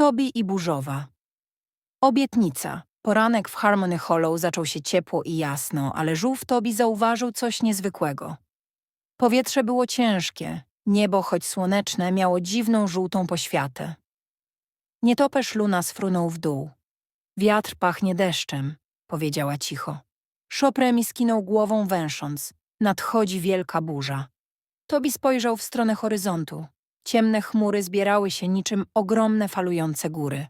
Toby i Burzowa. Obietnica. Poranek w Harmony Hollow zaczął się ciepło i jasno, ale żółw Toby zauważył coś niezwykłego. Powietrze było ciężkie, niebo, choć słoneczne, miało dziwną żółtą poświatę. Nietoperz Luna sfrunął w dół. Wiatr pachnie deszczem, powiedziała cicho. Szopremi skinął głową węsząc. Nadchodzi wielka burza. Tobi spojrzał w stronę horyzontu. Ciemne chmury zbierały się niczym ogromne falujące góry.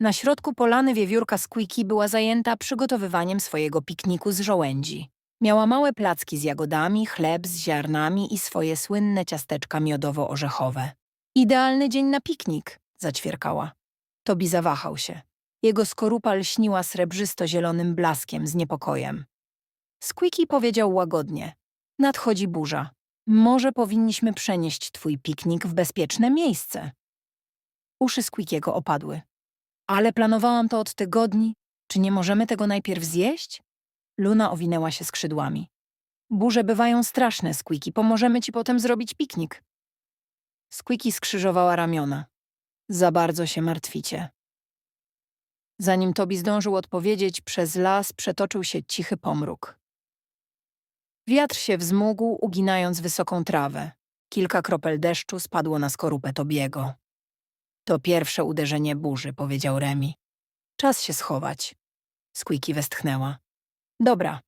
Na środku polany wiewiórka Squeaky była zajęta przygotowywaniem swojego pikniku z żołędzi. Miała małe placki z jagodami, chleb z ziarnami i swoje słynne ciasteczka miodowo-orzechowe. Idealny dzień na piknik, zaćwierkała. Tobi zawahał się. Jego skorupa lśniła srebrzysto-zielonym blaskiem z niepokojem. Squeaky powiedział łagodnie. Nadchodzi burza. Może powinniśmy przenieść twój piknik w bezpieczne miejsce. Uszy Squeakiego opadły. Ale planowałam to od tygodni. Czy nie możemy tego najpierw zjeść? Luna owinęła się skrzydłami. Burze bywają straszne, Squeaky. Pomożemy ci potem zrobić piknik. Squeaky skrzyżowała ramiona. Za bardzo się martwicie. Zanim Tobi zdążył odpowiedzieć, przez las przetoczył się cichy pomruk. Wiatr się wzmógł, uginając wysoką trawę. Kilka kropel deszczu spadło na skorupę Tobiego. To pierwsze uderzenie burzy, powiedział Remi. Czas się schować. Squeaky westchnęła. Dobra,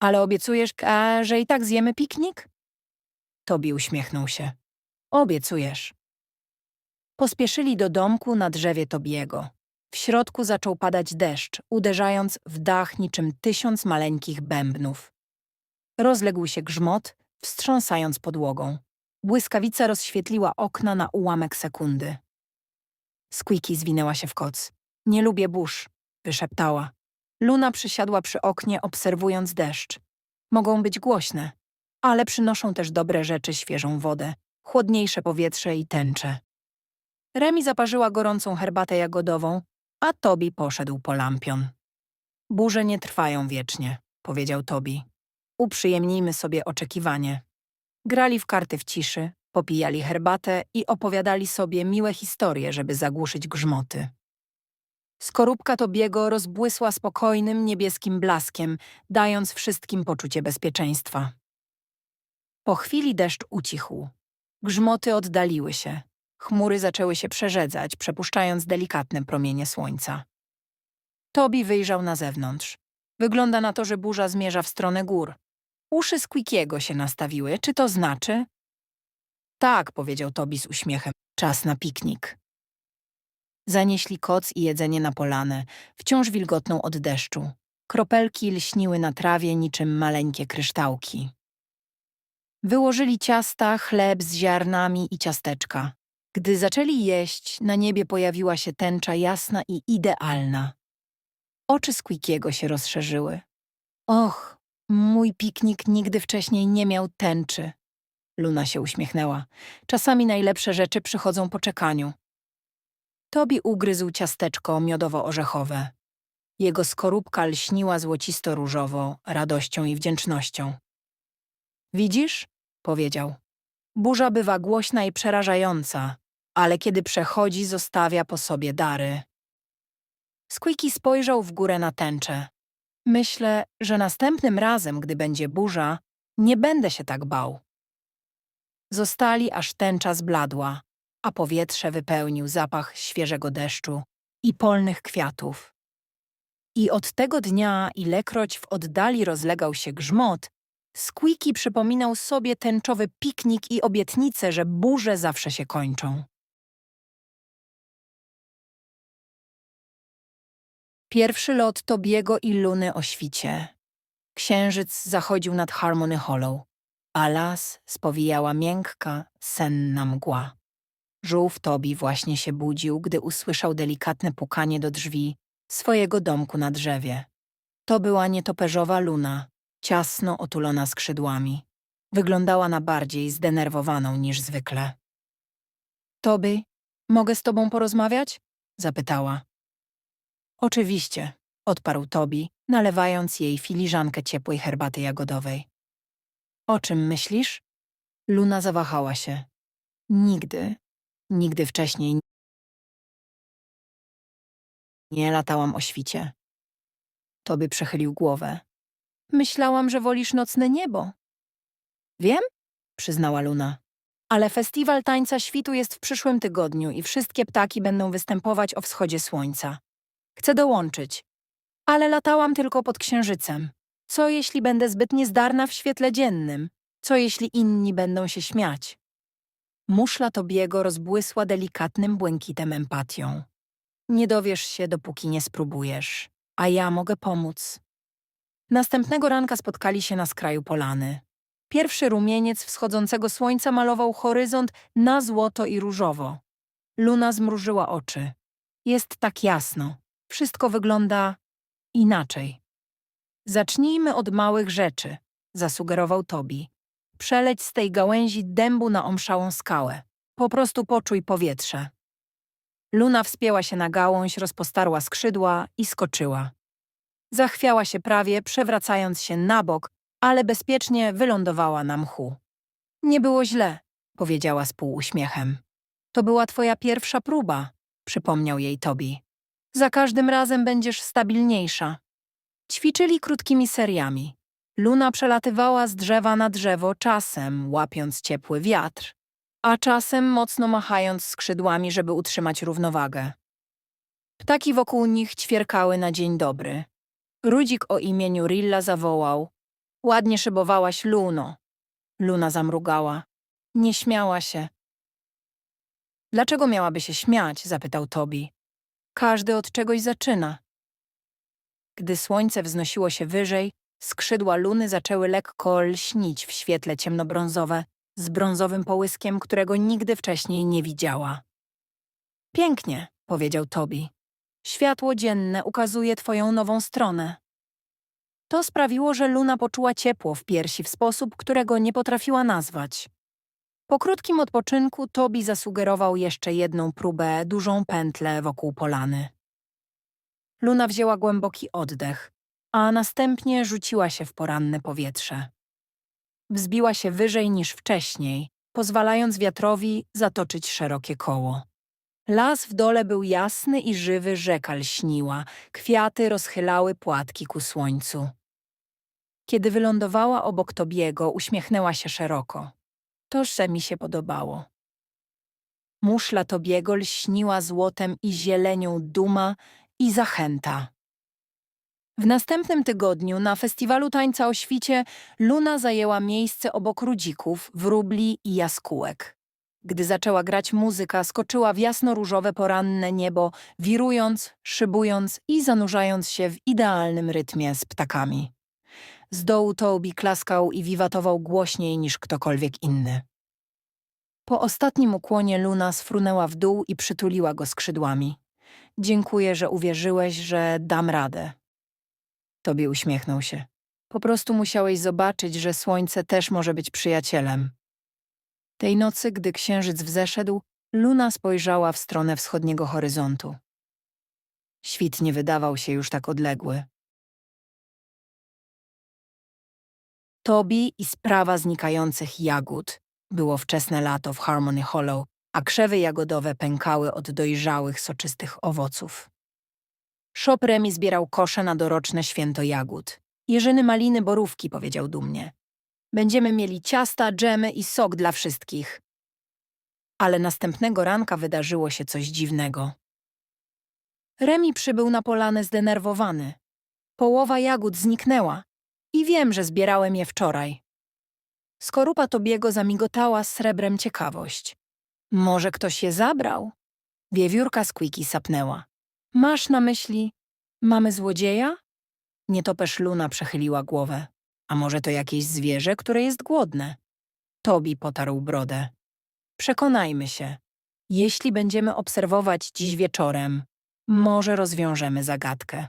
ale obiecujesz, a, że i tak zjemy piknik? Tobi uśmiechnął się. Obiecujesz. Pospieszyli do domku na drzewie Tobiego. W środku zaczął padać deszcz, uderzając w dach niczym tysiąc maleńkich bębnów. Rozległ się grzmot, wstrząsając podłogą. Błyskawica rozświetliła okna na ułamek sekundy. Squeaky zwinęła się w koc. Nie lubię burz, wyszeptała. Luna przysiadła przy oknie, obserwując deszcz. Mogą być głośne, ale przynoszą też dobre rzeczy, świeżą wodę, chłodniejsze powietrze i tęcze. Remi zaparzyła gorącą herbatę jagodową, a Tobi poszedł po lampion. Burze nie trwają wiecznie, powiedział Tobi. Uprzyjemnijmy sobie oczekiwanie. Grali w karty w ciszy, popijali herbatę i opowiadali sobie miłe historie, żeby zagłuszyć grzmoty. Skorupka Tobiego rozbłysła spokojnym, niebieskim blaskiem, dając wszystkim poczucie bezpieczeństwa. Po chwili deszcz ucichł. Grzmoty oddaliły się. Chmury zaczęły się przerzedzać, przepuszczając delikatne promienie słońca. Tobi wyjrzał na zewnątrz. Wygląda na to, że burza zmierza w stronę gór. Uszy Squeakiego się nastawiły. Czy to znaczy? Tak, powiedział Tobi z uśmiechem. Czas na piknik. Zanieśli koc i jedzenie na polanę, wciąż wilgotną od deszczu. Kropelki lśniły na trawie niczym maleńkie kryształki. Wyłożyli ciasta, chleb z ziarnami i ciasteczka. Gdy zaczęli jeść, na niebie pojawiła się tęcza jasna i idealna. Oczy Squeakiego się rozszerzyły. Och, mój piknik nigdy wcześniej nie miał tęczy. Luna się uśmiechnęła. Czasami najlepsze rzeczy przychodzą po czekaniu. Tobi ugryzł ciasteczko miodowo-orzechowe. Jego skorupka lśniła złocisto-różowo, radością i wdzięcznością. Widzisz? powiedział. Burza bywa głośna i przerażająca, ale kiedy przechodzi, zostawia po sobie dary. Squeaky spojrzał w górę na tęczę. Myślę, że następnym razem, gdy będzie burza, nie będę się tak bał. Zostali, aż tęcza zbladła, a powietrze wypełnił zapach świeżego deszczu i polnych kwiatów. I od tego dnia, ilekroć w oddali rozlegał się grzmot, Squeaky przypominał sobie tęczowy piknik i obietnicę, że burze zawsze się kończą. Pierwszy lot Tobiego i Luny o świcie. Księżyc zachodził nad Harmony Hollow, a las spowijała miękka, senna mgła. Żółw Tobi właśnie się budził, gdy usłyszał delikatne pukanie do drzwi swojego domku na drzewie. To była nietoperzowa Luna, ciasno otulona skrzydłami. Wyglądała na bardziej zdenerwowaną niż zwykle. Toby, mogę z tobą porozmawiać? zapytała. Oczywiście, odparł Tobi, nalewając jej filiżankę ciepłej herbaty jagodowej. O czym myślisz? Luna zawahała się. Nigdy, nigdy wcześniej Nie latałam o świcie. Toby przechylił głowę. Myślałam, że wolisz nocne niebo. Wiem, przyznała Luna. Ale festiwal tańca świtu jest w przyszłym tygodniu i wszystkie ptaki będą występować o wschodzie słońca. Chcę dołączyć. Ale latałam tylko pod księżycem. Co jeśli będę zbyt niezdarna w świetle dziennym? Co jeśli inni będą się śmiać? Muszla Tobiego rozbłysła delikatnym błękitem empatią. Nie dowiesz się, dopóki nie spróbujesz, a ja mogę pomóc. Następnego ranka spotkali się na skraju polany. Pierwszy rumieniec wschodzącego słońca malował horyzont na złoto i różowo. Luna zmrużyła oczy. Jest tak jasno. Wszystko wygląda inaczej. Zacznijmy od małych rzeczy, zasugerował Tobi. Przeleć z tej gałęzi dębu na omszałą skałę. Po prostu poczuj powietrze. Luna wspięła się na gałąź, rozpostarła skrzydła i skoczyła. Zachwiała się prawie, przewracając się na bok, ale bezpiecznie wylądowała na mchu. Nie było źle, powiedziała z półuśmiechem. To była twoja pierwsza próba, przypomniał jej Tobi. Za każdym razem będziesz stabilniejsza. Ćwiczyli krótkimi seriami. Luna przelatywała z drzewa na drzewo, czasem łapiąc ciepły wiatr, a czasem mocno machając skrzydłami, żeby utrzymać równowagę. Ptaki wokół nich ćwierkały na dzień dobry. Rudzik o imieniu Rilla zawołał. Ładnie szybowałaś, Luno. Luna zamrugała. Nie śmiała się. Dlaczego miałaby się śmiać? zapytał Tobi. Każdy od czegoś zaczyna. Gdy słońce wznosiło się wyżej, skrzydła luny zaczęły lekko lśnić w świetle ciemnobrązowe, z brązowym połyskiem, którego nigdy wcześniej nie widziała. Pięknie, powiedział Tobi. Światło dzienne ukazuje twoją nową stronę. To sprawiło, że Luna poczuła ciepło w piersi w sposób, którego nie potrafiła nazwać. Po krótkim odpoczynku Tobi zasugerował jeszcze jedną próbę, dużą pętlę wokół polany. Luna wzięła głęboki oddech, a następnie rzuciła się w poranne powietrze. Wzbiła się wyżej niż wcześniej, pozwalając wiatrowi zatoczyć szerokie koło. Las w dole był jasny i żywy, rzeka lśniła, kwiaty rozchylały płatki ku słońcu. Kiedy wylądowała obok Tobiego, uśmiechnęła się szeroko. To mi się podobało. Muszla Tobiego lśniła złotem i zielenią duma i zachęta. W następnym tygodniu na festiwalu tańca o świcie Luna zajęła miejsce obok rudzików, wróbli i jaskółek. Gdy zaczęła grać muzyka, skoczyła w jasno-różowe poranne niebo, wirując, szybując i zanurzając się w idealnym rytmie z ptakami. Z dołu Toby klaskał i wiwatował głośniej niż ktokolwiek inny. Po ostatnim ukłonie Luna sfrunęła w dół i przytuliła go skrzydłami. Dziękuję, że uwierzyłeś, że dam radę. Tobie uśmiechnął się. Po prostu musiałeś zobaczyć, że słońce też może być przyjacielem. Tej nocy, gdy księżyc wzeszedł, Luna spojrzała w stronę wschodniego horyzontu. Świt nie wydawał się już tak odległy. Tobi i sprawa znikających jagód. Było wczesne lato w Harmony Hollow, a krzewy jagodowe pękały od dojrzałych, soczystych owoców. Shop Remi zbierał kosze na doroczne święto jagód. Jerzyny, maliny, borówki, powiedział dumnie. Będziemy mieli ciasta, dżemy i sok dla wszystkich. Ale następnego ranka wydarzyło się coś dziwnego. Remi przybył na polanę zdenerwowany. Połowa jagód zniknęła i wiem, że zbierałem je wczoraj. Skorupa Tobiego zamigotała srebrem ciekawość. Może ktoś je zabrał? Wiewiórka Squeaky sapnęła. Masz na myśli, mamy złodzieja? Nietoperz Luna przechyliła głowę. A może to jakieś zwierzę, które jest głodne? Tobi potarł brodę. Przekonajmy się. Jeśli będziemy obserwować dziś wieczorem, może rozwiążemy zagadkę.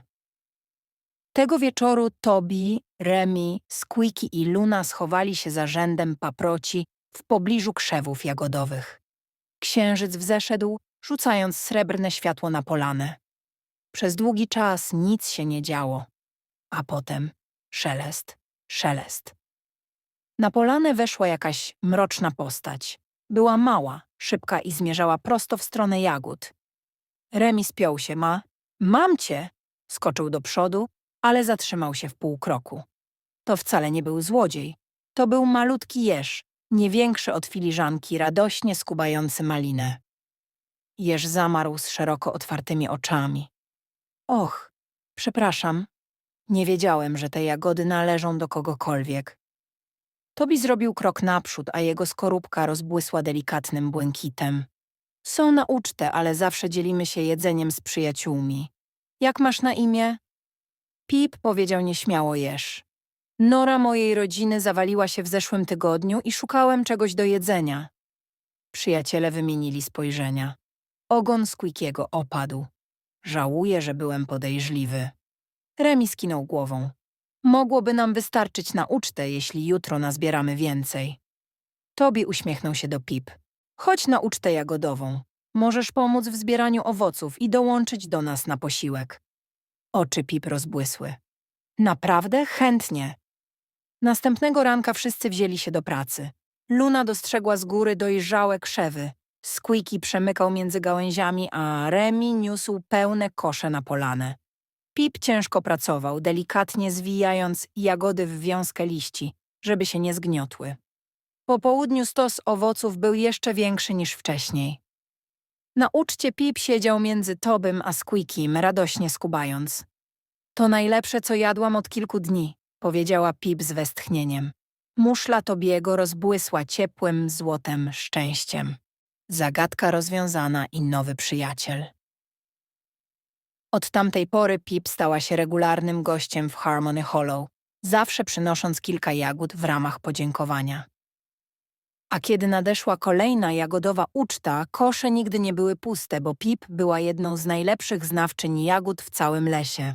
Tego wieczoru Tobi, Remi, Squeaky i Luna schowali się za rzędem paproci w pobliżu krzewów jagodowych. Księżyc wzeszedł, rzucając srebrne światło na polanę. Przez długi czas nic się nie działo, a potem szelest, szelest. Na polanę weszła jakaś mroczna postać. Była mała, szybka i zmierzała prosto w stronę jagód. Remi spiął się ma Mam cię! Skoczył do przodu, ale zatrzymał się w pół kroku. To wcale nie był złodziej. To był malutki jeż, nie większy od filiżanki, radośnie skubający malinę. Jeż zamarł z szeroko otwartymi oczami. Och, przepraszam. Nie wiedziałem, że te jagody należą do kogokolwiek. Tobi zrobił krok naprzód, a jego skorupka rozbłysła delikatnym błękitem. Są na ucztę, ale zawsze dzielimy się jedzeniem z przyjaciółmi. Jak masz na imię? Pip powiedział nieśmiało jesz. Nora mojej rodziny zawaliła się w zeszłym tygodniu i szukałem czegoś do jedzenia. Przyjaciele wymienili spojrzenia. Ogon Squeakiego opadł. Żałuję, że byłem podejrzliwy. Remi skinął głową. Mogłoby nam wystarczyć na ucztę, jeśli jutro nazbieramy więcej. Tobi uśmiechnął się do Pip. Chodź na ucztę jagodową. Możesz pomóc w zbieraniu owoców i dołączyć do nas na posiłek. Oczy Pip rozbłysły. Naprawdę? Chętnie. Następnego ranka wszyscy wzięli się do pracy. Luna dostrzegła z góry dojrzałe krzewy. Squeaky przemykał między gałęziami, a Remi niósł pełne kosze na polanę. Pip ciężko pracował, delikatnie zwijając jagody w wiązkę liści, żeby się nie zgniotły. Po południu stos owoców był jeszcze większy niż wcześniej. Na uczcie Pip siedział między Tobym a Squeakiem, radośnie skubając. To najlepsze, co jadłam od kilku dni, powiedziała Pip z westchnieniem. Muszla Tobiego rozbłysła ciepłym złotem szczęściem. Zagadka rozwiązana i nowy przyjaciel. Od tamtej pory Pip stała się regularnym gościem w Harmony Hollow, zawsze przynosząc kilka jagód w ramach podziękowania. A kiedy nadeszła kolejna jagodowa uczta, kosze nigdy nie były puste, bo Pip była jedną z najlepszych znawczyń jagód w całym lesie.